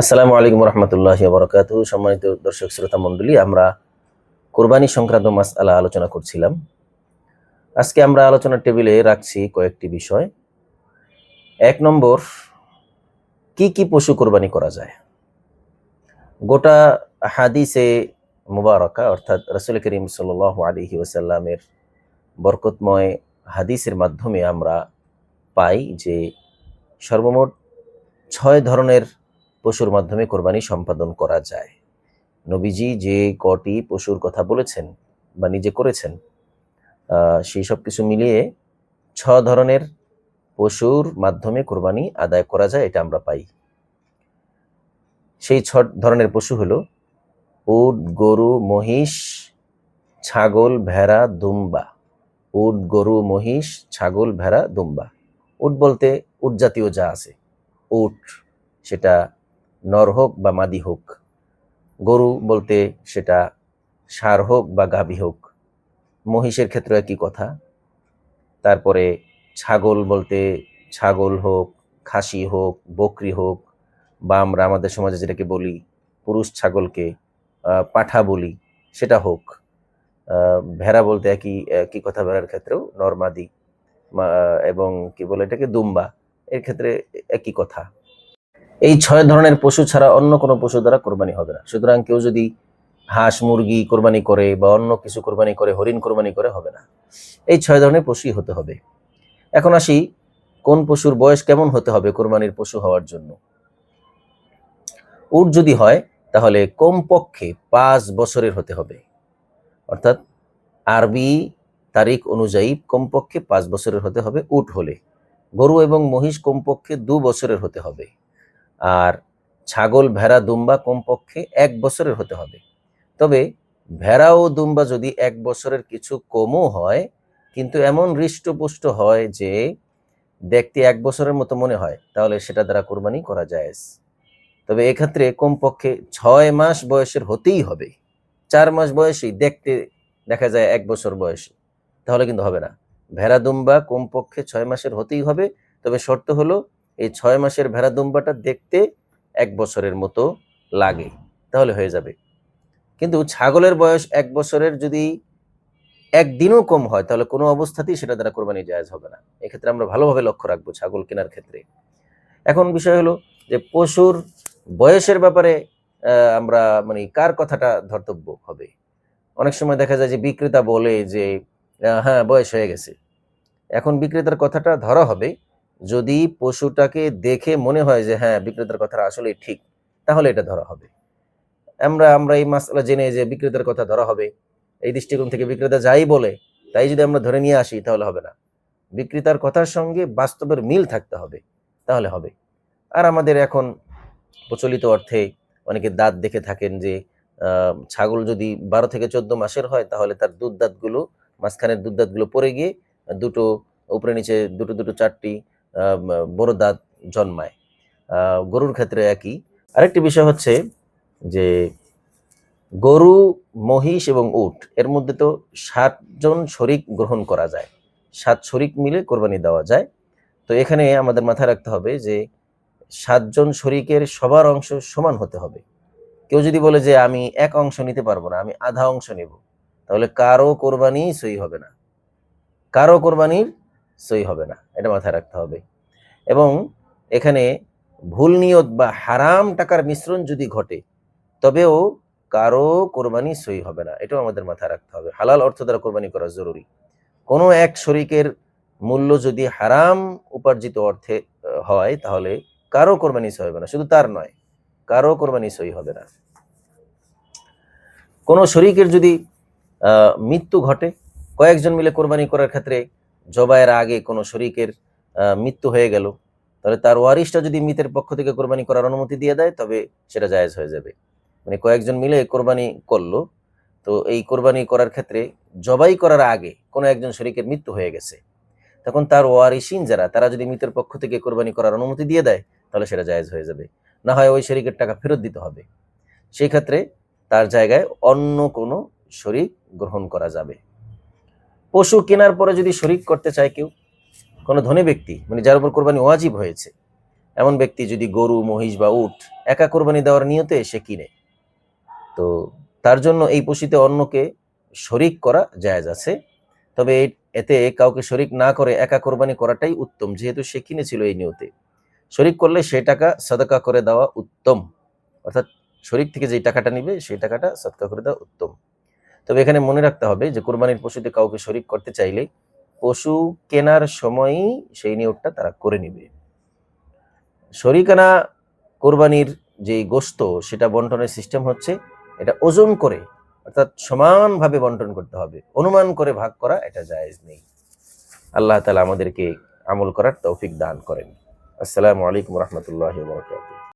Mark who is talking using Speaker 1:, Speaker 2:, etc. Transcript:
Speaker 1: আসসালামু আলাইকুম রহমতুল্লাহ বরকাত সম্মানিত দর্শক শ্রোতা মণ্ডলী, আমরা কোরবানি সংক্রান্ত মাসআলা আলোচনা করছিলাম। আজকে আমরা আলোচনার টেবিলে রাখছি কয়েকটি বিষয়। এক নম্বর, কি কি পশু কোরবানি করা যায়? গোটা হাদিসে মুবারকা, অর্থাৎ রসুল করিম সাল আলহি ওসাল্লামের বরকতময় হাদিসের মাধ্যমে আমরা পাই যে সর্বমোট ছয় ধরনের পশুর মাধ্যমে কোরবানি সম্পাদন করা যায়। নবীজি যে কটি পশুর কথা বলেছেন বা নিজে করেছেন সেই সব কিছু মিলিয়ে ছ ধরনের পশুর মাধ্যমে কোরবানি আদায় করা যায়, এটা আমরা পাই। সেই ছ ধরনের পশু হলো উট, গরু, মহিষ, ছাগল, ভেড়া, দুম্বা। উট, গরু, মহিষ, ছাগল, ভেড়া, দুম্বা। উট বলতে উট জাতীয় যা আছে, উট, সেটা নর হোক বা মাদি হোক, গরু বলতে সেটা সার হোক বা গাভী হোক, মহিষের ক্ষেত্রে একই কথা। তারপরে ছাগল বলতে ছাগল হোক, খাসি হোক, বকরি হোক, বা আমরা আমাদের সমাজে যেটাকে বলি পুরুষ ছাগলকে পাঠা বলি, সেটা হোক। ভেড়া বলতে একই একই কথা ভেড়ার ক্ষেত্রেও নর্মাদি এবং কি বলে এটাকে দুম্বা, এর ক্ষেত্রে একই কথা। এই ছয় ধরনের পশু ছাড়া অন্য কোনো পশু দ্বারা কোরবানি হবে না। সুতরাং কেউ যদি হাঁস, মুরগি কোরবানি করে বা অন্য কিছু কোরবানি করে, হরিণ কোরবানি করে, হবে না। এই ছয় ধরনের পশুই হতে হবে। এখন আসি, কোন পশুর বয়স কেমন হতে হবে কোরবানির পশু হওয়ার জন্য? উট যদি হয়, তাহলে কমপক্ষে পাঁচ বছরের হতে হবে। অর্থাৎ আরবি তারিখ অনুযায়ী কমপক্ষে পাঁচ বছরের হতে হবে উট হলে। গরু এবং মহিষ কমপক্ষে দু বছরের হতে হবে। আর ছাগল, ভেড়া, দুম্বা কমপক্ষে এক বছরের হতে হবে। তবে ভেড়া ও দুম্বা যদি এক বছরের কিছু কমও হয়, কিন্তু এমন হৃষ্টপুষ্ট হয় যে দেখতে এক বছরের মতো মনে হয়, তাহলে সেটা দ্বারা কোরবানি করা যায় তবে এক্ষেত্রে কমপক্ষে ছয় মাস বয়সের হতেই হবে। চার মাস বয়সেই দেখতে দেখা যায় এক বছর বয়সী, তাহলে কিন্তু হবে না। ভেড়া, দুম্বা কমপক্ষে ছয় মাসের হতেই হবে, তবে শর্ত হলো এই ছয় মাসের ভেড়া দুম্বাটা দেখতে এক বছরের মতো লাগে, তাহলে হয়ে যাবে। কিন্তু ছাগলের বয়স এক বছরের যদি একদিনও কম হয়, তাহলে কোনো অবস্থাতেই সেটা দ্বারা কোরবানি জায়েজ হবে না। এক্ষেত্রে আমরা ভালোভাবে লক্ষ্য রাখব ছাগল কেনার ক্ষেত্রে। এখন বিষয় হলো যে পশুর বয়সের ব্যাপারে আমরা মানে কার কথাটা ধর্তব্য হবে? অনেক সময় দেখা যায় যে বিক্রেতা বলে যে হ্যাঁ বয়স হয়ে গেছে। এখন বিক্রেতার কথাটা ধরা হবে যদি পশুটাকে দেখে মনে হয় যে হ্যাঁ বিক্রেতার কথাটা আসলে ঠিক, তাহলে এটা ধরা হবে। আমরা আমরা এই মাসলা জেনে যে বিক্রেতার কথা ধরা হবে, এই দৃষ্টিকোণ থেকে বিক্রেতা যাই বলে, তাই যদি আমরা ধরে নিয়ে আসি, তাহলে হবে না। বিক্রেতার কথার সঙ্গে বাস্তবের মিল থাকতে হবে, তাহলে হবে। আর আমাদের এখন প্রচলিত অর্থে অনেকে দাঁত দেখে থাকেন যে ছাগল যদি বারো থেকে চোদ্দ মাসের হয়, তাহলে তার দুধ দাঁতগুলো, মাঝখানের দুধ দাঁতগুলো পরে গিয়ে দুটো, উপরে নিচে দুটো দুটো, চারটি বড় দাঁত জন্মায়। গরুর ক্ষেত্রে একই। আরেকটি বিষয় হচ্ছে যে গরু, মহিষ এবং উট, এর মধ্যে তো সাতজন শরিক গ্রহণ করা যায়। সাত শরিক মিলে কোরবানি দেওয়া যায়। তো এখানে আমাদের মাথায় রাখতে হবে যে সাতজন শরিকের সবার অংশ সমান হতে হবে। কেউ যদি বলে যে আমি এক অংশ নিতে পারব না, আমি আধা অংশ নেব, তাহলে কারও কোরবানি সই হবে না। কারও কোরবানির সই হবে না, এটা মাথায় রাখতে হবে। এবং এখানে ভুল নিয়ত বা হারাম টাকার মিশ্রণ যদি ঘটে, তবেও কারও কোরবানি সই হবে না, এটাও আমাদের মাথায় রাখতে হবে। হালাল অর্থ দ্বারা কোরবানি করা জরুরি। কোনো এক শরিকের মূল্য যদি হারাম উপার্জিত অর্থে হয়, তাহলে কারও কোরবানি সই হবে না, শুধু তার নয়, কারও কোরবানি সই হবে না। কোনো শরিকের যদি মৃত্যু ঘটে, কয়েকজন মিলে কোরবানি করার ক্ষেত্রে জবাইয়ের আগে কোনো শরিকের মৃত্যু হয়ে গেল, তাহলে তার ওয়ারিশটা যদি মৃতের পক্ষ থেকে কোরবানি করার অনুমতি দিয়ে দেয়, তবে সেটা জায়েজ হয়ে যাবে। মানে কয়েকজন মিলে কোরবানি করল, তো এই কোরবানি করার ক্ষেত্রে জবাই করার আগে কোনো একজন শরিকের মৃত্যু হয়ে গেছে। তখন তার ওয়ারিসিন যারা, তারা যদি মৃতের পক্ষ থেকে কোরবানি করার অনুমতি দিয়ে দেয়, তাহলে সেটা জায়েজ হয়ে যাবে। না হয় ওই শরিকের টাকা ফেরত দিতে হবে। সেই ক্ষেত্রে তার জায়গায় অন্য কোনো শরিক গ্রহণ করা যাবে। পশু কেনার পরে যদি শরিক করতে চায় কেউ, কোনো ধনী ব্যক্তি মানে যার উপর কোরবানি ওয়াজিব হয়েছে, এমন ব্যক্তি যদি গরু, মহিষ বা উট একা কোরবানি দেওয়ার নিয়তে সে কিনে, তো তার জন্য এই পশুতে অন্যকে শরিক করা জায়জ আছে। তবে এতে কাউকে শরিক না করে একা কোরবানি করাটাই উত্তম, যেহেতু সে কিনেছিল এই নিয়তে। শরিক করলে সেই টাকা সদকা করে দেওয়া উত্তম, অর্থাৎ শরিক থেকে যে টাকাটা নিবে, সেই টাকাটা সদকা করে দেওয়া উত্তম। তবে এখানে মনে রাখতে হবে যে কোরবানির পশুতে কাউকে শরিক করতে চাইলে পশু কেনার সময়ই সেই নিয়োগটা তারা করে নিবে। শরিকানা কোরবানির যে গোস্ত, সেটা বন্টনের সিস্টেম হচ্ছে এটা ওজন করে, অর্থাৎ সমানভাবে বন্টন করতে হবে, অনুমান করে ভাগ করা এটা জায়েজ নেই। আল্লাহ তালা আমাদেরকে আমল করার তৌফিক দান করেন। আসসালামু আলাইকুম রহমতুল্লাহ বরকাতুহ।